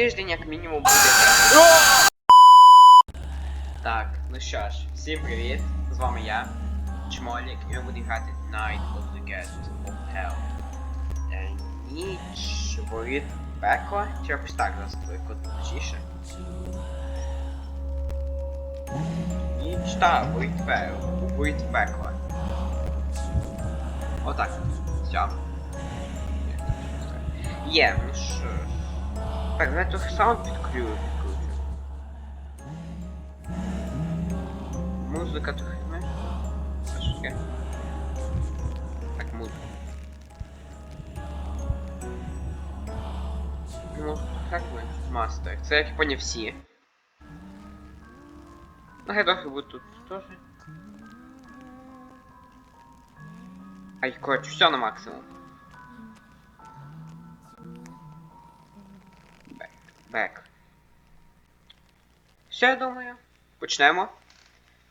Тиждень як мінімум буде. Так, ну що ж, всім привіт. З вами я, Чмолік, і ми будемо грати Night of the Guest of Hell. Е, Ніч воріт пекла, чи якось так заскою, точніше. Ніч, та, воріт пекла. Воріт пекла. Отак. Все. Є, ну що ж. Так, давай трохи сам підключу. Музика не. А що таке? Так, музика. Ну, так ми. Мастер. Це як поняв всі. Ну, трохи буде тут теж. Ай, коротше, все на максимум. Бек. Все, я думаю. Почнемо.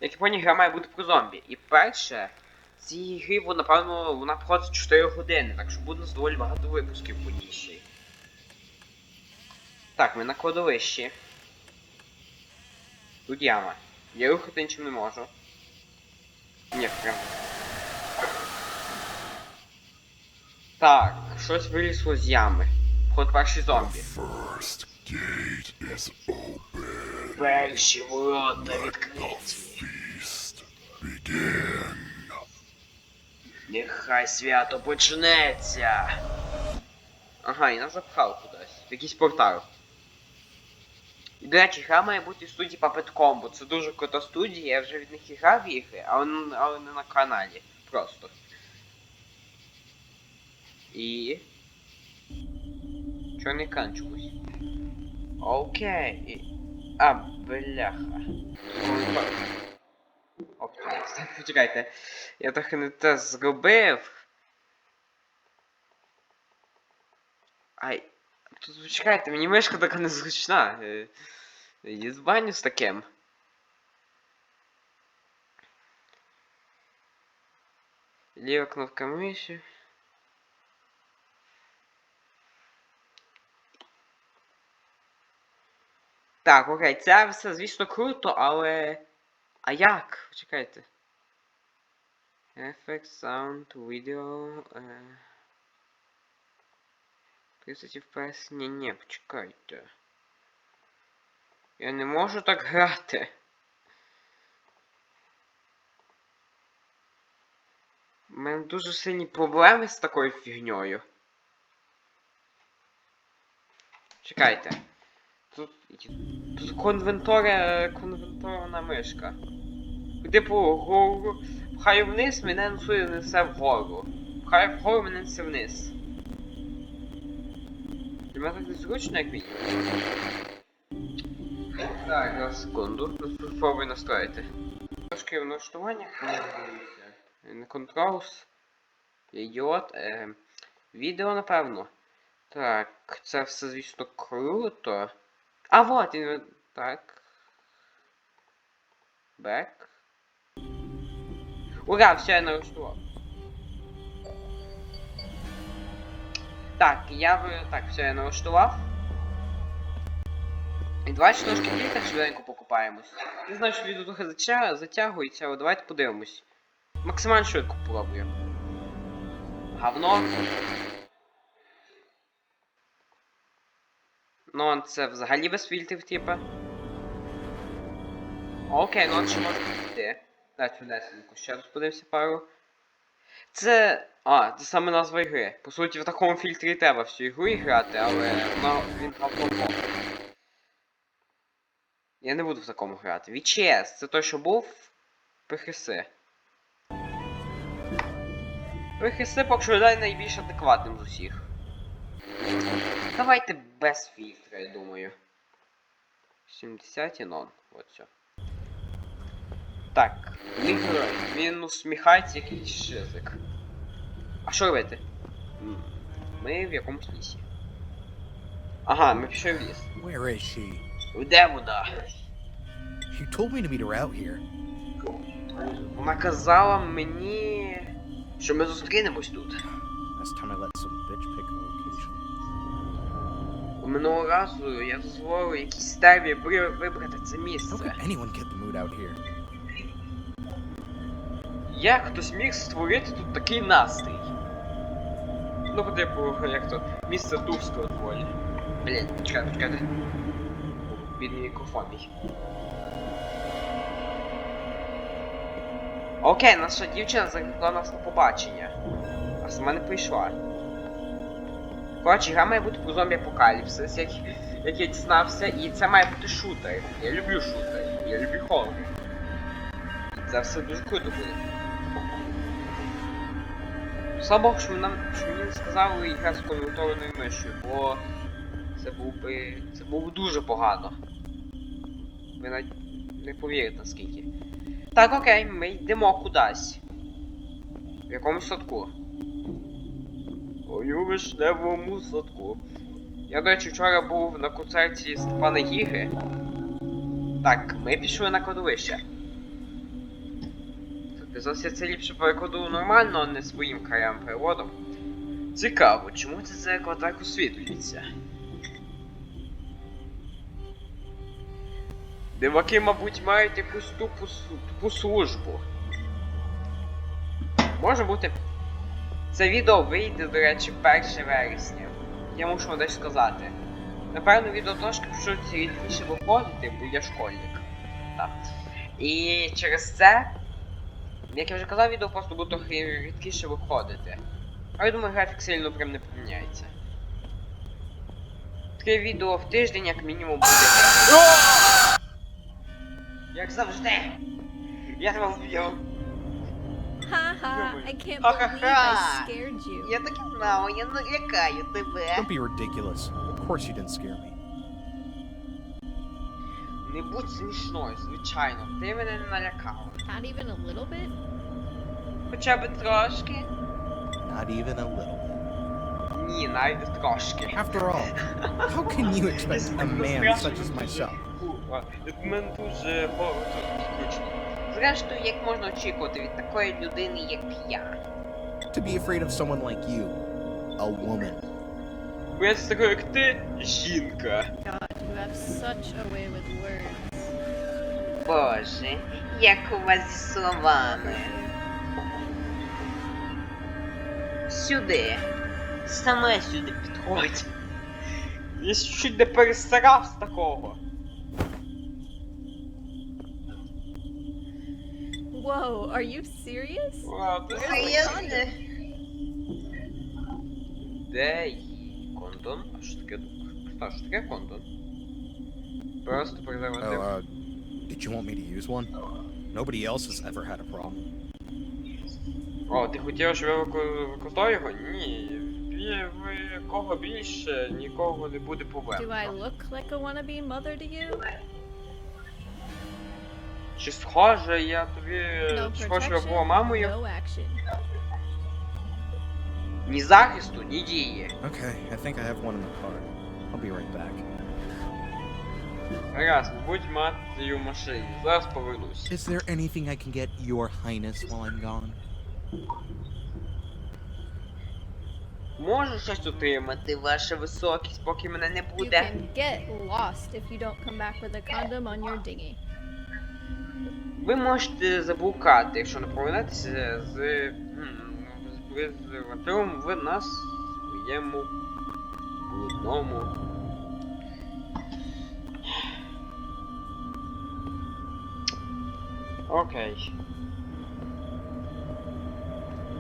Як я поняв, гра має бути про зомбі. І перше, цієї гри, напевно, вона проходить 4 години, так що буде нас доволі багато випусків по ній. Так, ми на кладовищі. Тут яма. Я рухати нічим не можу. Ні, прям. Так, щось вилізло з ями. Вход перший зомбі. Gate is open. Перші ворота відкриті. Feast begin. Нехай свято почнеться. Ага, і нас запхав кудись. Якийсь портал. І, до речі, гра має бути в студії Puppet Combo. Це дуже крута студія, я вже від них і грав в ігри, але, але не на каналі. Просто. І. Чорний екран чомусь. Окей. І... А, бляха. Оптиміст. Почекайте. Я трохи не те зробив. Ай. Тут почекайте, мені мишка така незручна. Е, Її збаню з таким. Ліва кнопка миші. Так, окей, це все, звісно, круто, але. А як? Почекайте. Effect, sound, video. Е... 30 FPS. Ні, ні, почекайте. Я не можу так грати. У мене дуже сильні проблеми з такою фігньою. Чекайте. Тут. Тут конвенторе. конвенторна мишка. Типу, гору. Пхаю вниз, мене несує несе вгору. Пхаю вгору, мене несе вниз. Для мене так незручно, як мінімум. Так, на секунду. Спробуй настроїти. Трошки в налаштуваннях. Не контролс. Ідіот. Е, відео, напевно. Так, це все, звісно, круто. А вот він. Так. Бек. Ура, все, я налаштував. Так, я в... Так, все, я налаштував. І давайте трошки фільтр швиденько покупаємось. Не знаю, що відео трохи затягується, але давайте подивимось. Максимально швидко попробую. Говно. Ну, це взагалі без фільтрів, типа. Окей, ну от ще може піти. Дайте швидесенько, ще раз подивимося пару. Це. А, це саме назва ігри. По суті, в такому фільтрі треба всю ігру і грати, але вона він говно. Я не буду в такому грати. VCS, це той, що був. Прихиси. Прихиси поки що найбільш адекватним з усіх. Давайте без фільтра, я думаю. 70 і нон. От все. Так, мій герой. Він усміхається якийсь шизик. А що робити? Ми в якомусь лісі. Ага, ми пішли в ліс. Where is she? Де вона? She told me to meet her out here. Вона казала мені, що ми зустрінемось тут. Last time I let Минулого разу я дозволив якійсь при- вибрати це місце. Як хтось міг створити тут такий настрій? Ну, по типу, як то, місце турського доволі. Блін, чекайте, чекайте. Бідний мікрофон мій. Окей, наша дівчина закликала нас на побачення. А сама не прийшла. Коротше, гра має бути про зомбі апокаліпсис, як, як я дізнався, і це має бути шутер. Я люблю шутер, я люблю хоррор. Це все дуже круто буде. Слава Богу, що нам що мені не сказали гра з конвертованою мишою, бо це був би. це було б дуже погано. Ви навіть не повірите наскільки. Так, окей, ми йдемо кудись. В якомусь садку. У вишневому садку. Я, до речі, вчора був на концерті Степана Гіги. Так, ми пішли на кладовище. Зараз я це ліпше перекладу нормально, а не своїм краям переводом. Цікаво, чому це зеркало так освітлюється? Диваки, мабуть, мають якусь тупу, тупу службу. Може бути. Це відео вийде, до речі, 1 вересня. Я мушу вам дещо сказати. Напевно, відео трошки почнуть рідкіше виходити, бо я школьник. Так. І через це як я вже казав, відео просто буде трохи рідкіше виходити. Але я думаю, графік сильно прям не поміняється. Три відео в тиждень, як мінімум, буде. Як завжди! Я тебе вб'ю! Haha, I can't Ha, ha, believe I ha. scared you. Я так і знав, я налякаю тебе. Don't be ridiculous. Of course you didn't scare me. Не будь смішною, звичайно. Ти мене не налякала. Not even a little bit? Хоча б трошки. Not even a little bit. Ні, навіть не трошки. After all, how can you expect a man such as myself? Від мене дуже скучно. Зрештою, як можна очікувати від такої людини, як я? To be afraid of someone like you, a woman. Бо я з такою, як ти, жінка. God, you have such a way with words. Боже, як у вас зі словами. Сюди. Саме сюди підходь. Я чуть не перестарав з такого. Whoa, are you serious? Вау, ти Where's the серйозно? condom? Де її кондон? А що таке? А що таке кондон? Просто Oh, презерватив. uh, did you want me to use one? Nobody else has ever had a problem. О, ти хотів, щоб я вико- використовував його? Ні. Бі- Ви кого більше, нікого не буде проблем. Do I look like a wannabe mother to you? Чи схоже, я тобі. No Чи схоже, я була protection, мамою? no action. Ні захисту, ні дії. Okay, I think I have one in the car. I'll be right back. Раз, будь матію в машині. Зараз повернусь. Is there anything I can get your highness while I'm gone? Можу щось отримати, ваша високість, поки мене не You буде. can get lost if you don't come back with a condom on your dinghy. Ви можете заблукати, якщо не повернетеся з. м, з презервативом в нас своєму блудному. Окей.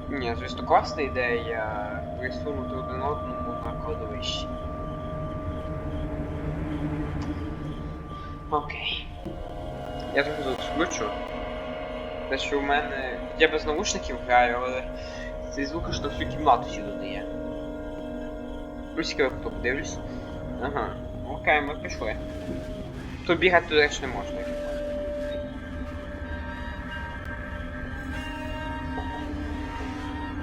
Ні, звісно, класна ідея присунути один одному на кладовищі. Окей. Я трохи тут включу. Те, що в мене. Я без наушників граю, але цей звук аж на всю кімнату сюди дає. Я хто подивлюсь. Ага. Окей, ми пішли. Тут бігати, до речі, не можна.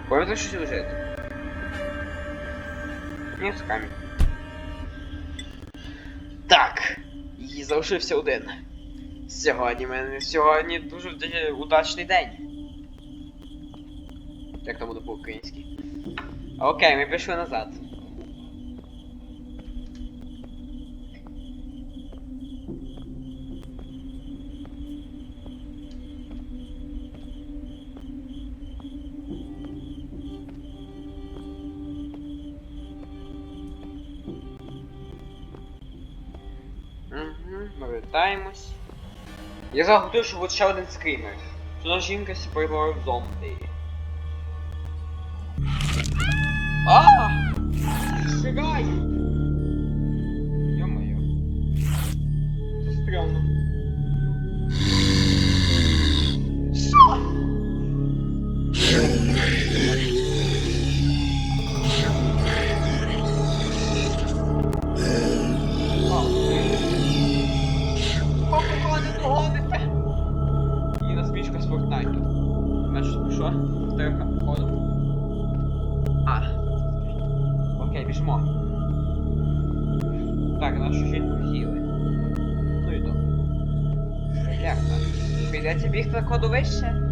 Пам'ятаєш, що лежить? Ні, це камінь. Так. І залишився один. Сьогодні мене сьогодні дуже удачний день. Як там буде по-українськи? Окей, ми пішли назад. Я загадую, що буде ще один скример. Що жінка сі перебуває в зомбі. А! Шагай! Біжимо. Так, нашу жінку з'їли. Ну і добре. Як так? Прийдеться бігти на кладовище?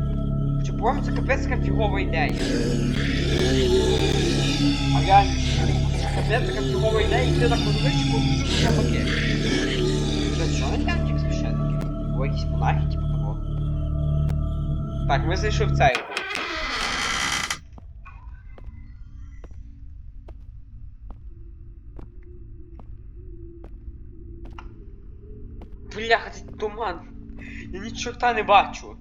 Чи по це капець така фігова ідея? А реально, капець така фігова ідея йти на кладовище, бо це навпаки. Це що не там ті священники? Бо якісь монахи, типу того. Так, ми зайшли в церкву. Це туман. Я ні чорта не бачу.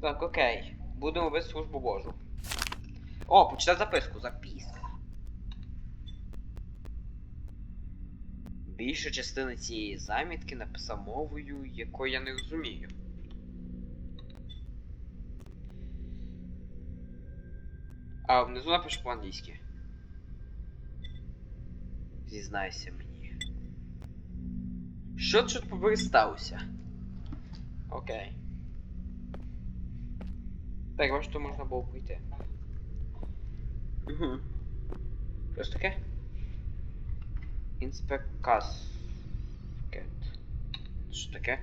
Так, окей. Будемо без службу Божу. О, почитай записку. Записка. Більша частина цієї замітки написав мовою, якої я не розумію. А внизу напишу по-англійськи. Зізнайся мені. Що тут побери сталося? Окей. Так, бачу, то можна було пройти. Угу. Що ж таке? Інспекаскет. Що таке?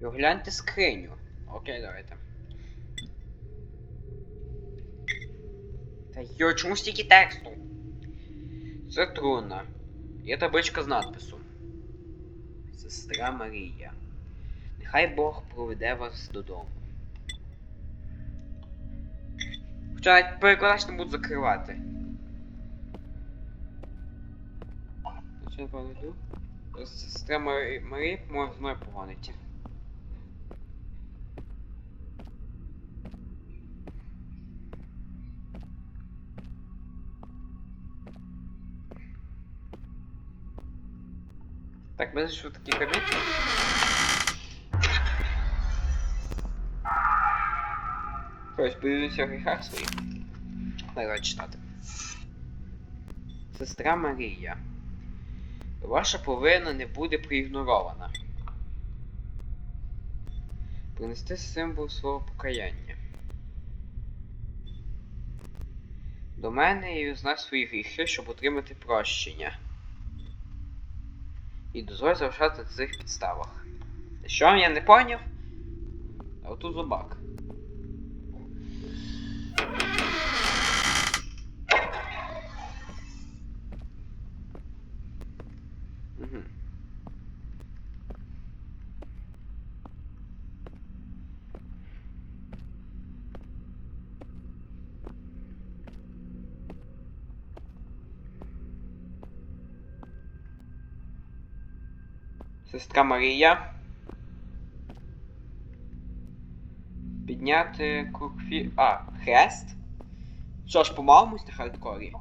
І огляньте скриню. Окей, давайте. Та йо, чому стільки тексту? Це трудно. Є табличка з надписом. Сестра Марія. Нехай Бог проведе вас додому. Хоча перекладач не буду закривати. Сестра Марі... Марія може мною погонити. Так, в такий кабінет. Ось, подивлюся в гріхах своїх. Давай читати. Сестра Марія. Ваша повинна не буде проігнорована. Принести символ свого покаяння. До мене і узнай свої гріхи, щоб отримати прощення. І дозволь залишати на цих підставах. Що я не поняв? А отут зубак. Угу. Сестра Марія. Підняти курфі... А, хрест? Що ж, помалимось на хардкорі?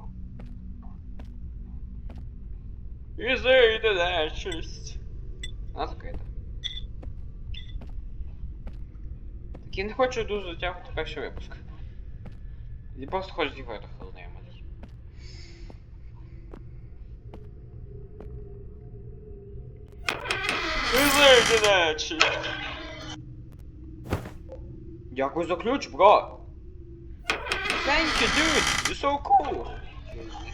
І зайде нечисть. Вона закрита. Так я не хочу дуже затягувати перший випуск. Я просто хочу з ігрою зайде нечисть. Дякую за ключ, бро. Thank you, dude! You're so cool!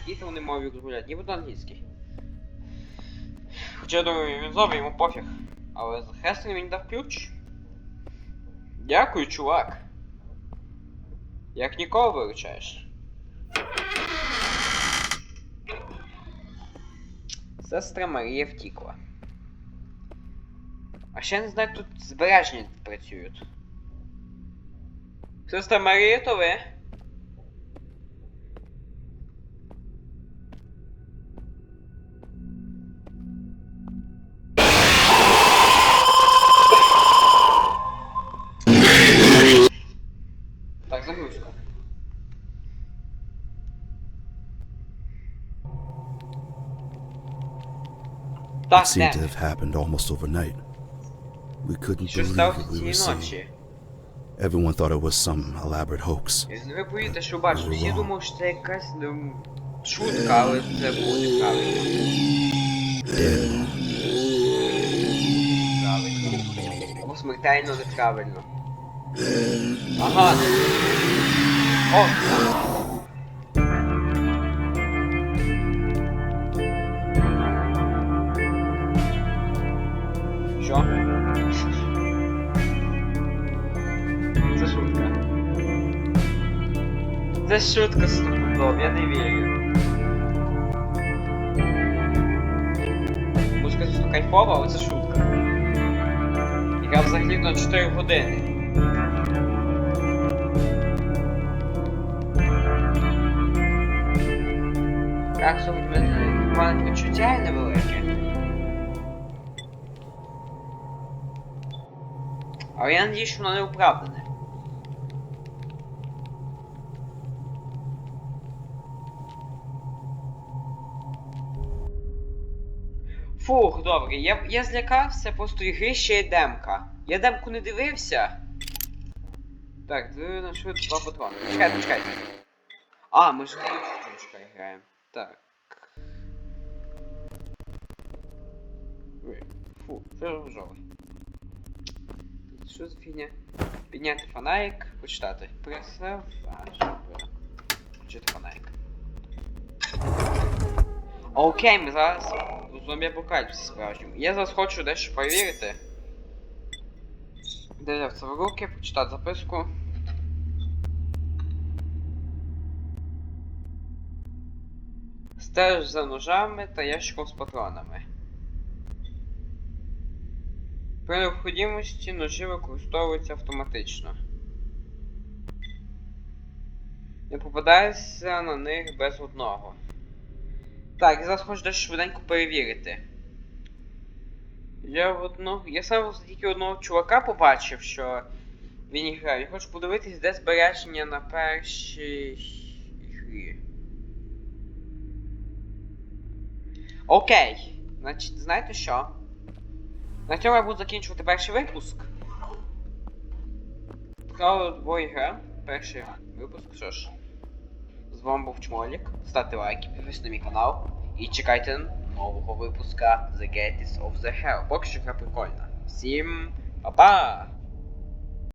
Які вони мові розмовляють? Ніби англійський. Хоча я думаю, він знову йому пофіг. Але за Хестер мені дав ключ. Дякую, чувак. Як ніколи виручаєш. Сестра Марія втікла. А ще не знаю, тут збережні працюють. Хтось там Марія, то ви? Так, загрузка. It Так, seemed to де? have happened almost overnight. We couldn't Що believe сталося what we were seeing. ночі? Everyone thought it was some elaborate hoax. І ви повірите, що бачите, всі думали, що це якась ну, шутка, але це було неправильно. Dead. Правильно. Або смертельно неправильно. Ага. О! Це шутка. Це шутка стопудов, я не вірю. Музика звісно кайфова, але це шутка. Яка взагалі на 4 години. Так, що в мене в мене почуття невелике. Але я надію, що воно не оправдане. Фух, добре, я, я злякався, просто ігри ще є демка. Я демку не дивився. Так, на швидко два патрони. Чекайте, чекайте. А, ми ж ключка граємо. Так. Фу, що ж. Що за фігня? Підняти фонарик, почитати. Щоб включити фонарик. Окей, ми зараз у зомбі апокаліпсисі справжньому. Я зараз хочу дещо перевірити. Де в руки, почитати записку. Стеж за ножами та ящиком з патронами. При необхідності ножі використовуються автоматично. Не попадається на них без одного. Так, я зараз хочу дещо швиденько перевірити. Я в одного. Я сам тільки одного чувака побачив, що він грає. Я хочу подивитись, де збереження на першій грі. Окей. Значить, знаєте що? На цьому я буду закінчувати перший випуск. Цікаво двоє гра. Перший випуск, що ж. З вами був Чмолік. Ставте лайки, підписуйтесь на мій канал. І чекайте нового випуска The Gates of the Hell. Поки що гра прикольна. Всім па-па!